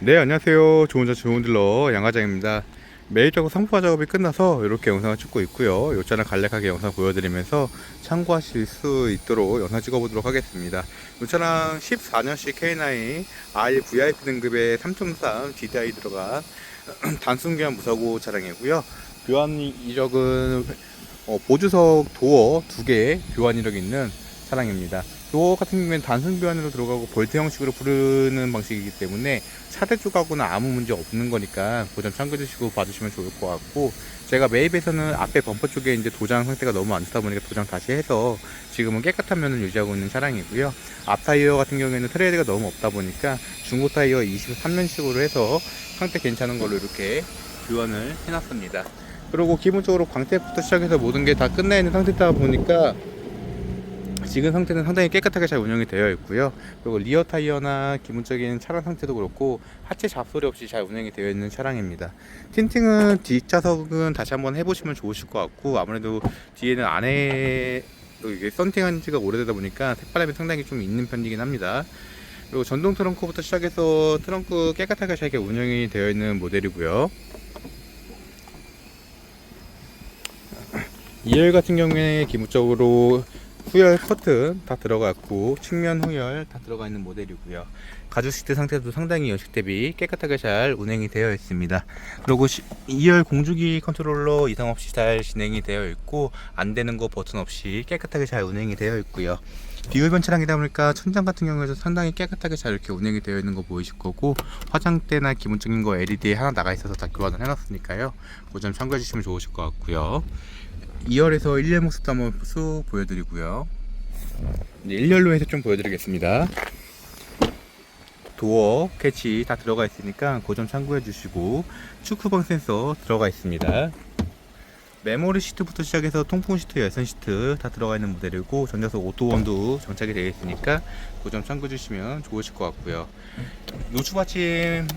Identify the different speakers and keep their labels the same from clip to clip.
Speaker 1: 네 안녕하세요. 좋은 차 좋은 딜러 양화장입니다. 매일적으로 상부화 작업이 끝나서 이렇게 영상을 찍고 있고요. 요 차는 간략하게 영상 보여드리면서 참고하실 수 있도록 영상 찍어보도록 하겠습니다. 요 차랑 14년식 K9 R VIP 등급의 3.3 GTI 들어간 단순 교환 무사고 차량이고요. 교환 이력은 어, 보조석 도어 두개 교환 이력이 있는 차량입니다 도어 같은 경우에는 단순 교환으로 들어가고 볼트 형식으로 부르는 방식이기 때문에 차대 쪽하고는 아무 문제 없는 거니까 그점 참고해 주시고 봐주시면 좋을 것 같고 제가 매입에서는 앞에 범퍼 쪽에 이제 도장 상태가 너무 안 좋다 보니까 도장 다시 해서 지금은 깨끗한 면을 유지하고 있는 차량이고요. 앞 타이어 같은 경우에는 트레이드가 너무 없다 보니까 중고 타이어 23년식으로 해서 상태 괜찮은 걸로 이렇게 교환을 해놨습니다. 그리고 기본적으로 광택부터 시작해서 모든 게 다 끝나 있는 상태다 보니까 지금 상태는 상당히 깨끗하게 잘 운영이 되어 있고요. 그리고 리어 타이어나 기본적인 차량 상태도 그렇고 하체 잡소리 없이 잘 운영이 되어 있는 차량입니다. 틴팅은 뒷좌석은 다시 한번 해보시면 좋으실 것 같고 아무래도 뒤에는 안에 또 이게 썬팅한 지가 오래되다 보니까 색바람이 상당히 좀 있는 편이긴 합니다. 그리고 전동 트렁크부터 시작해서 트렁크 깨끗하게 잘 운영이 되어 있는 모델이고요. 2열 같은 경우에 기본적으로 후열 커튼 다 들어갔고 측면 후열 다 들어가 있는 모델이고요. 가죽 시트 상태도 상당히 연식 대비 깨끗하게 잘 운행이 되어 있습니다. 그리고 2열 공주기 컨트롤러 이상 없이 잘 진행이 되어 있고 안 되는 거 버튼 없이 깨끗하게 잘 운행이 되어 있고요. 비율변 차량이다 보니까 천장 같은 경우에도 상당히 깨끗하게 잘 이렇게 운행이 되어 있는 거 보이실 거고 화장대나 기본적인 거 LED 하나 나가 있어서 다 교환을 해놨으니까요. 그 점 참고해 주시면 좋으실 것 같고요. 2열에서 1열 모습도 한번 쑥 보여드리고요. 이제 1열로 해서 좀 보여드리겠습니다. 도어, 캐치 다 들어가 있으니까 그점 참고해 주시고 축구방 센서 들어가 있습니다. 메모리 시트부터 시작해서 통풍 시트, 열선 시트 다 들어가 있는 모델이고 전자석 오토원도 장착이 되어 있으니까 그 점 참고해 주시면 좋으실 것 같고요. 노출 받침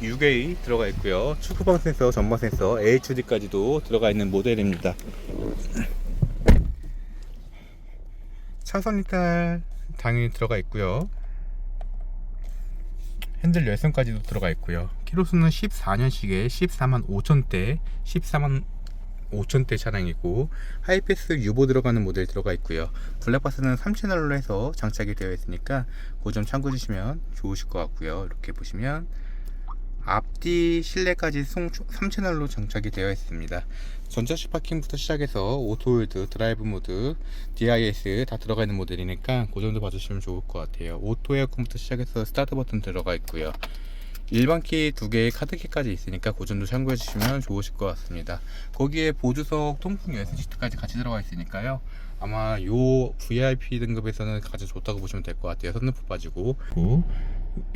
Speaker 1: 6A 들어가 있고요. 축구방 센서, 전방 센서, HD까지도 들어가 있는 모델입니다. 차선 이탈 당연히 들어가 있고요. 핸들 열선까지도 들어가 있고요. 키로수는 14년식에 14만 5천대, 14만 5천대 차량이고 하이패스 유보 들어가는 모델 들어가 있고요. 블랙박스는 3채널로 해서 장착이 되어 있으니까 그 점 참고해 주시면 좋으실 것 같고요. 이렇게 보시면 앞뒤 실내까지 3채널로 장착이 되어 있습니다. 전자식 파킹부터 시작해서 오토홀드, 드라이브 모드, DIS 다 들어가 있는 모델이니까 그 정도 봐주시면 좋을 것 같아요. 오토 에어컨부터 시작해서 스타트 버튼 들어가 있고요. 일반 키 두 개의 카드 키까지 있으니까 그 정도 참고해 주시면 좋으실 것 같습니다. 거기에 보조석 통풍 열선 시트까지 같이 들어가 있으니까요. 아마 요 VIP 등급에서는 가장 좋다고 보시면 될 것 같아요. 선루프 빠지고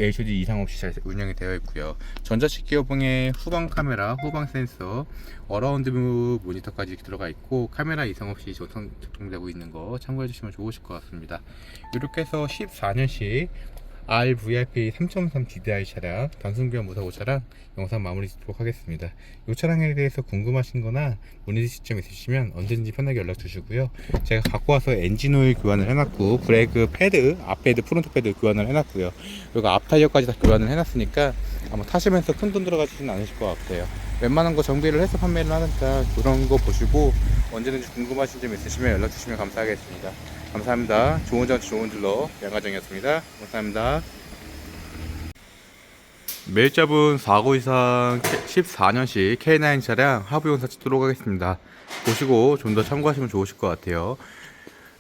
Speaker 1: HUD 이상 없이 잘 운영이 되어 있고요. 전자식 기어봉에 후방 카메라, 후방 센서, 어라운드 뷰 모니터까지 들어가 있고 카메라 이상 없이 작동되고 있는 거 참고해 주시면 좋으실 것 같습니다. 이렇게 해서 14년식 RVIP 3.3 GDI 차량 단순교환 무사고 차량 영상 마무리 짓도록 하겠습니다. 이 차량에 대해서 궁금하신 거나 문의 시점 있으시면 언제든지 편하게 연락 주시고요. 제가 갖고 와서 엔진 오일 교환을 해놨고 브레이크 패드, 앞패드, 프론트 패드 교환을 해놨고요. 그리고 앞 타이어까지 다 교환을 해놨으니까 아마 타시면서 큰 돈 들어가지는 않으실 것 같아요. 웬만한 거 정비를 해서 판매를 하니까 그런 거 보시고 언제든지 궁금하신 점 있으시면 연락 주시면 감사하겠습니다. 감사합니다. 좋은 정치 좋은 딜러 양가정이었습니다. 감사합니다. 매일 잡은 4고 이상 14년식 K9 차량 하부 영상 찍도록 하겠습니다. 보시고 좀 더 참고하시면 좋으실 것 같아요.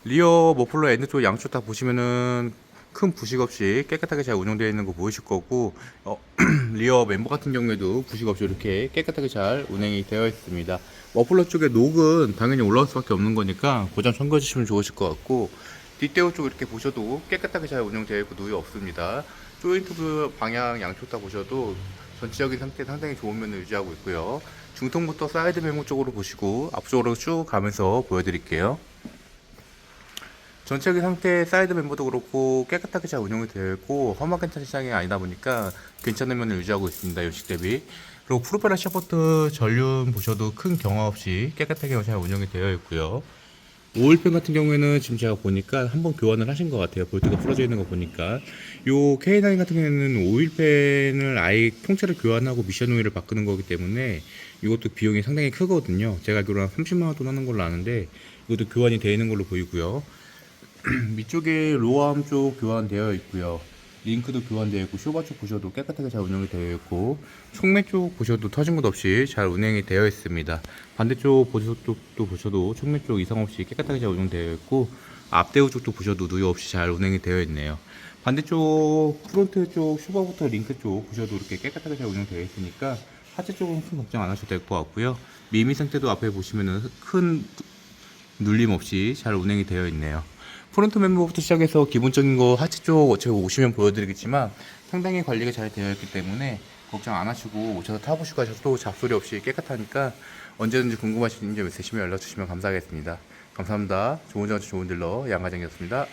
Speaker 1: 리어 머플러 엔드 쪽 양쪽 다 보시면은 큰 부식 없이 깨끗하게 잘 운영되어 있는 거 보이실 거고 어, 리어 멤버 같은 경우에도 부식 없이 이렇게 깨끗하게 잘 운행이 되어 있습니다. 머플러 쪽에 녹은 당연히 올라올 수밖에 없는 거니까 고장 참고해 주시면 좋으실 것 같고 뒷대우 쪽 이렇게 보셔도 깨끗하게 잘 운영되어 있고 누이 없습니다. 조인트 방향 양쪽 다 보셔도 전체적인 상태 상당히 좋은 면을 유지하고 있고요. 중통부터 사이드 메모 쪽으로 보시고 앞쪽으로 쭉 가면서 보여드릴게요. 전체적인 상태 사이드 멤버도 그렇고 깨끗하게 잘 운영이 험하게 탄 시장이 아니다 보니까 괜찮은 면을 유지하고 있습니다. 연식 대비. 그리고 프로펠러 샤프트 전륜 보셔도 큰 경화 없이 깨끗하게 잘 운영이 되어 있고요. 오일팬 같은 경우에는 지금 제가 보니까 한번 교환을 하신 것 같아요. 볼트가 부러져 있는 거 보니까. 요 K9 같은 경우에는 오일팬을 아예 통째로 교환하고 미션 오일을 바꾸는 거기 때문에 이것도 비용이 상당히 크거든요. 제가 알기로 한 30만 원 돈 하는 걸로 아는데 이것도 교환이 되어 있는 걸로 보이고요. 위쪽에 로아암 쪽 교환되어 있고요. 링크도 교환되어 있고 쇼바 쪽 보셔도 깨끗하게 잘 운영이 되어 있고 촉매 쪽 보셔도 터진 것 없이 잘 운행이 되어 있습니다. 반대쪽 또 보셔도 촉매 쪽 이상 없이 깨끗하게 잘 운영되어 있고 앞대우 쪽도 보셔도 누유 없이 잘 운행이 되어 있네요. 반대쪽 프론트 쪽 쇼바부터 링크 쪽 보셔도 이렇게 깨끗하게 잘 운영되어 있으니까 하체 쪽은 큰 걱정 안 하셔도 될 것 같고요. 미미 상태도 앞에 보시면은 큰 눌림 없이 잘 운행이 되어 있네요. 프론트 멤버부터 시작해서 기본적인 거 하체 쪽 어차피 오시면 보여드리겠지만 상당히 관리가 잘 되어 있기 때문에 걱정 안 하시고 오셔서 타보시고 하셔도 잡소리 없이 깨끗하니까 언제든지 궁금하신 점 있으시면 연락 주시면 감사하겠습니다. 감사합니다. 좋은 장치 좋은 딜러 양가정이었습니다.